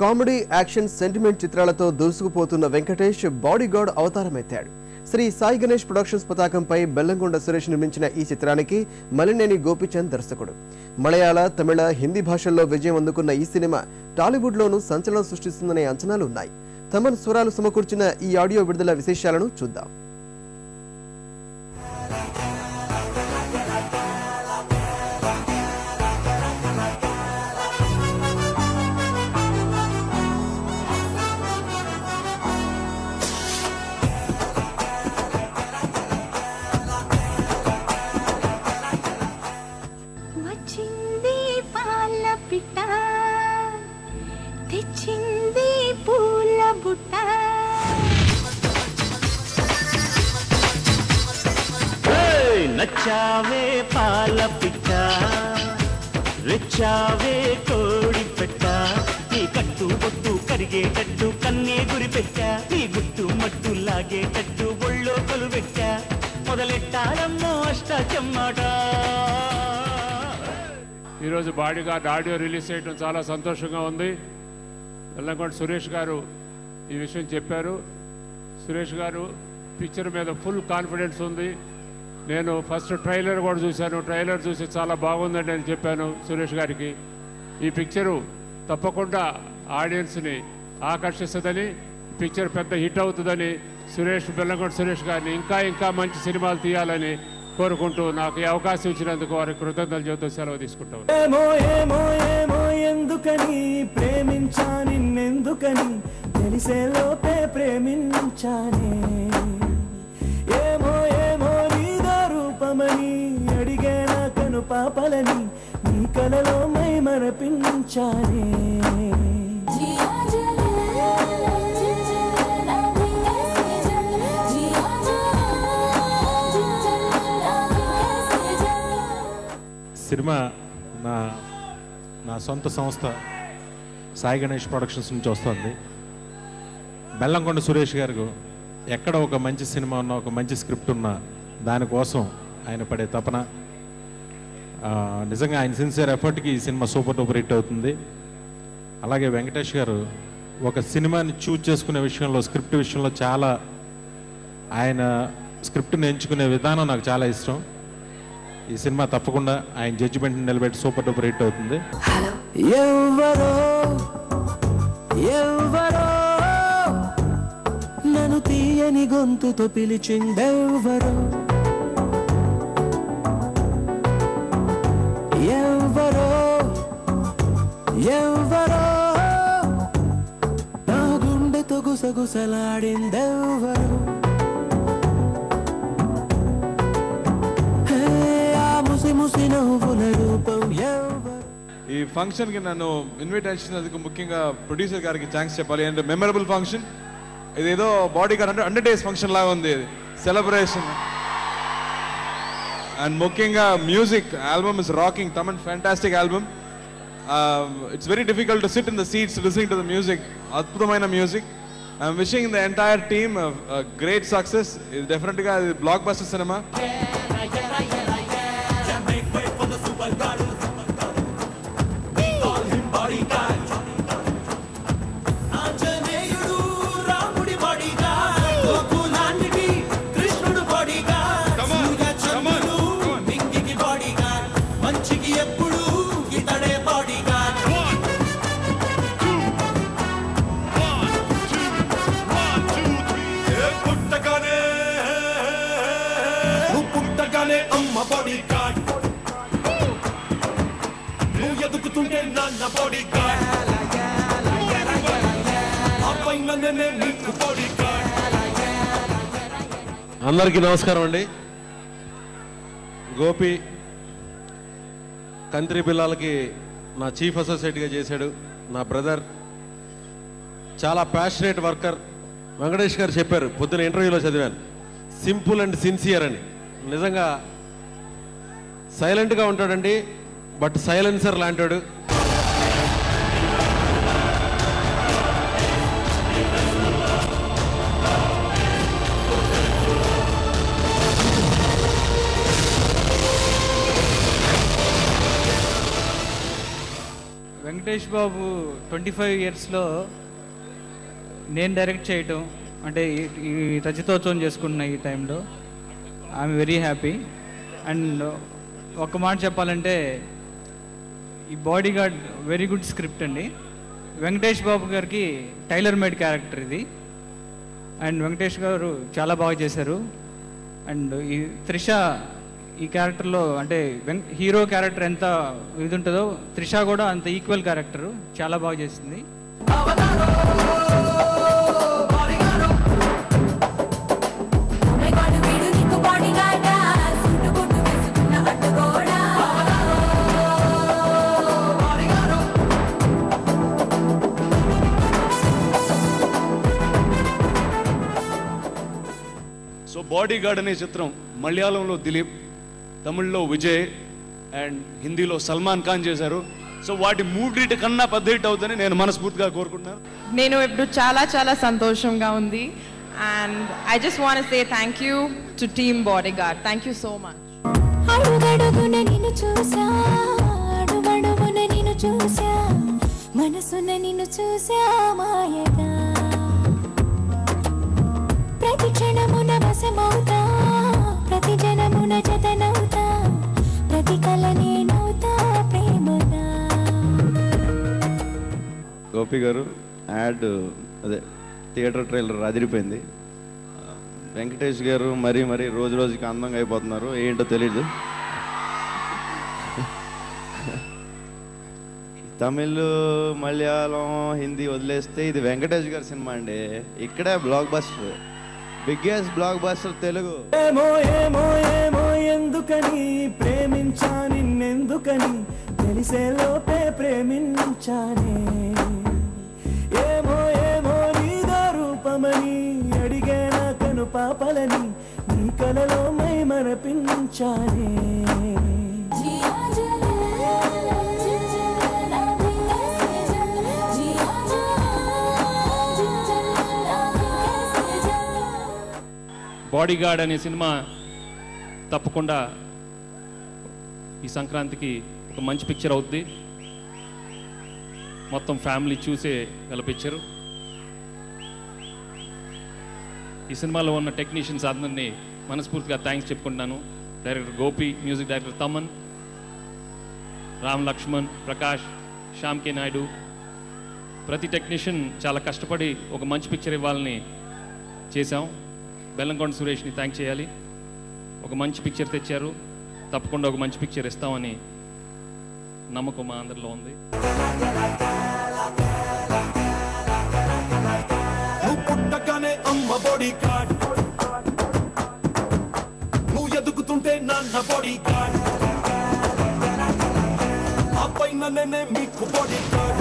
Comedy action sentiment చిత్రాలతో దూసుకుపోతున్న Venkatesh bodyguard అవతారమెత్తాడు. శ్రీ సాయి గణేష్ ప్రొడక్షన్స్ పతాకంపై బెల్లంకొండ సురేష్ నిర్మించిన ఈ చిత్రానికి మలినేని గోపిచంద్ దర్శకుడు. మలయాళ తమిళ హిందీ భాషల్లో విజయం అందుకున్న ఈ సినిమా టాలీవుడ్లోనూ సంచలనం సృష్టిస్తుందనే అంచనాలు ఉన్నాయి తమన్ స్వరాలు సమకూర్చిన ఈ ఆడియో విడుదల విశేషాలను చూద్దాం. తెచ్చింది పూల బుట్ట! నచ్చావే పాల పిట్ట. రెచ్చావే కోడి పెట్ట. నీ కట్టు బొట్టు కరిగేటట్టు కన్నే గురి పెట్టా. నీ గుట్టు మట్టు లాగేటట్టు ఒళ్ళో కొలువెట్టా మొదలెట్టాడమ్మో అష్ట చెమ్మాట. ఈరోజు బాడీగార్డ్ ఆడియో రిలీజ్ చేయడం చాలా సంతోషంగా ఉంది. వెల్లంకొండ సురేష్ గారు ఈ విషయం చెప్పారు. సురేష్ గారు పిక్చర్ మీద ఫుల్ కాన్ఫిడెన్స్ ఉంది. నేను ఫస్ట్ ట్రైలర్ కూడా చూశాను. ట్రైలర్ చూసి చాలా బాగుందండి అని చెప్పాను సురేష్ గారికి. ఈ పిక్చరు తప్పకుండా ఆడియన్స్ని ఆకర్షిస్తుందని పిక్చర్ పెద్ద హిట్ అవుతుందని సురేష్ బెల్లంకొండ సురేష్ గారిని ఇంకా ఇంకా మంచి సినిమాలు తీయాలని కోరుకుంటూ నాకు ఈ అవకాశం ఇచ్చినందుకు వారికి కృతజ్ఞతలు చెబుతూ సెలవు తీసుకుంటాం ఏమో ఏమో ఏమో ఎందుకని ప్రేమించా నిన్నెందుకని తెలిసే లోపే ప్రేమించానే. ఏమో ఏమో నీదో రూపమని అడిగే నా కను పాపలని నీ కలలో మై మరపించానే సినిమా నా నా సొంత సంస్థ సాయి గణేష్ ప్రొడక్షన్స్ నుంచి వస్తుంది. బెల్లంకొండ సురేష్ గారు ఎక్కడ ఒక మంచి సినిమా ఉన్నా ఒక మంచి స్క్రిప్ట్ ఉన్నా దానికోసం ఆయన పడే తపన. నిజంగా ఆయన సిన్సియర్ ఎఫర్ట్కి ఈ సినిమా సూపర్ డూపర్ హిట్ అవుతుంది. అలాగే వెంకటేష్ గారు ఒక సినిమాని చూజ్ చేసుకునే విషయంలో స్క్రిప్ట్ విషయంలో చాలా ఆయన స్క్రిప్ట్ని ఎంచుకునే విధానం నాకు చాలా ఇష్టం. ఈ సినిమా తప్పకుండా ఆయన జడ్జిమెంట్ నిలబెట్టి సూపర్ డూపర్ హిట్ అవుతుంది. ఎవ్వరో ఎవ్వరో నన్ను తీయని గొంతుతో పిలిచిందెవ్వరో? ఎవ్వరో ఎవ్వరో నా గుండెతో గుసగుసలాడిందెవ్వరో? ఈ ఫంక్షన్కి నన్ను ఇన్వైట్ చేసినందుకు ముఖ్యంగా ప్రొడ్యూసర్ గారికి థ్యాంక్స్ చెప్పాలి. అండ్ మెమరబుల్ ఫంక్షన్ ఇదేదో బాడీ గార్డ్ అంటే హండ్రెడ్ డేస్ ఫంక్షన్ లాగా ఉంది ఇది. సెలబ్రేషన్ అండ్ ముఖ్యంగా music album is rocking Thaman fantastic album it's very difficult to sit in the seats listening to the music అద్భుతమైన music I'm wishing the entire team great success ఇది డెఫినెట్గా ఇది block buster cinema నువ్వు నాన్న body guard అందరికీ నమస్కారం అండి. గోపి కంత్రి పిల్లలకి నా చీఫ్ అసోసియేట్గా చేశాడు నా బ్రదర్. చాలా ప్యాషనేట్ వర్కర్ వెంకటేష్ గారు చెప్పారు పొద్దున ఇంటర్వ్యూలో చదివాను. సింపుల్ అండ్ సిన్సియర్ అని. నిజంగా సైలెంట్గా ఉంటాడండి. బట్ సైలెన్సర్ లాంటాడు. వెంకటేష్ బాబు ట్వంటీ ఫైవ్ ఇయర్స్లో నేను డైరెక్ట్ చేయటం అంటే ఈ- రచితోత్సవం చేసుకున్న ఈ టైంలో ఐఎమ్ వెరీ హ్యాపీ అండ్ ఒక మాట చెప్పాలంటే ఈ body guard very good script అండి. వెంకటేష్ బాబు గారికి టైలర్ మేడ్ క్యారెక్టర్ ఇది. అండ్ వెంకటేష్ గారు చాలా బాగా చేశారు. అండ్ ఈ త్రిష ఈ క్యారెక్టర్లో అంటే వెం హీరో క్యారెక్టర్ ఎంత ఇది ఉంటుందో త్రిష కూడా అంత ఈక్వల్ క్యారెక్టర్ చాలా బాగా చేసింది. బాడీ గార్డ్ అనే చిత్రం మలయాళంలో దిలీప్ తమిళ్ళో విజయ్ అండ్ హిందీలో సల్మాన్ ఖాన్ చేశారు. సో వాటి మూడు కన్నా పెద్ద హిట్ అవుతుందని నేను మనస్ఫూర్తిగా కోరుకుంటున్నాను. నేను ఇప్పుడు చాలా చాలా సంతోషంగా ఉంది. And I just want say thank you to team bodyguard thank you so much. అడుగడుగున నిన్ను చూసా అడుగడుగున నిన్ను చూసా మనసున నిన్ను చూసా మాయగా. ప్రతి క్షణమున వశమవుతా. ప్రతి జనమున జతనవుతా. ప్రతి కల నేనవుతా ప్రేమగా. గోపి గారు యాడ్ అదే థియేటర్ ట్రైలర్ అదిరిపోయింది వెంకటేష్ గారు మరీ మరీ రోజు రోజుకి అందంగా అయిపోతున్నారు. ఏంటో తెలీదు. తమిళ్ మలయాళం హిందీ వదిలేస్తే ఇది వెంకటేష్ గారి సినిమా అండి. ఇక్కడే blockbuster biggest blockbuster Telugu. ఏమో ఏమో ఏమో ఎందుకని ప్రేమించా నిన్నెందుకని తెలిసే లోపే ప్రేమించానే. ఏమో ఏమో నీదో రూపమని అడిగే నా కను పాపలని నీ కలలో మై మరపించానే బాడీగార్డ్ అనే సినిమా తప్పకుండా ఈ సంక్రాంతికి ఒక మంచి పిక్చర్ అవుద్ది. మొత్తం ఫ్యామిలీ చూసే గల పిక్చర్ ఈ సినిమాలో ఉన్న టెక్నీషియన్స్ అందరినీ మనస్ఫూర్తిగా థ్యాంక్స్ చెప్పుకుంటున్నాను. Director Gopi music director Thaman Ram Lakshman Prakash Shyam K Naidu. ప్రతి టెక్నీషియన్ చాలా కష్టపడి ఒక మంచి పిక్చర్ ఇవ్వాలని చేశాం. బెల్లంకొండ సురేష్ని థ్యాంక్ చేయాలి. ఒక మంచి పిక్చర్ తెచ్చారు. తప్పకుండా ఒక మంచి పిక్చర్ ఇస్తామని నమ్మకం మా అందరిలో ఉంది. నువ్వు పుట్టగానే అమ్మ బాడీ కార్డ్ నువ్వు ఎదుగుతుంటే నాన్న బాడీ ఆ పైన నేనే మీకు బాడీ కార్డ్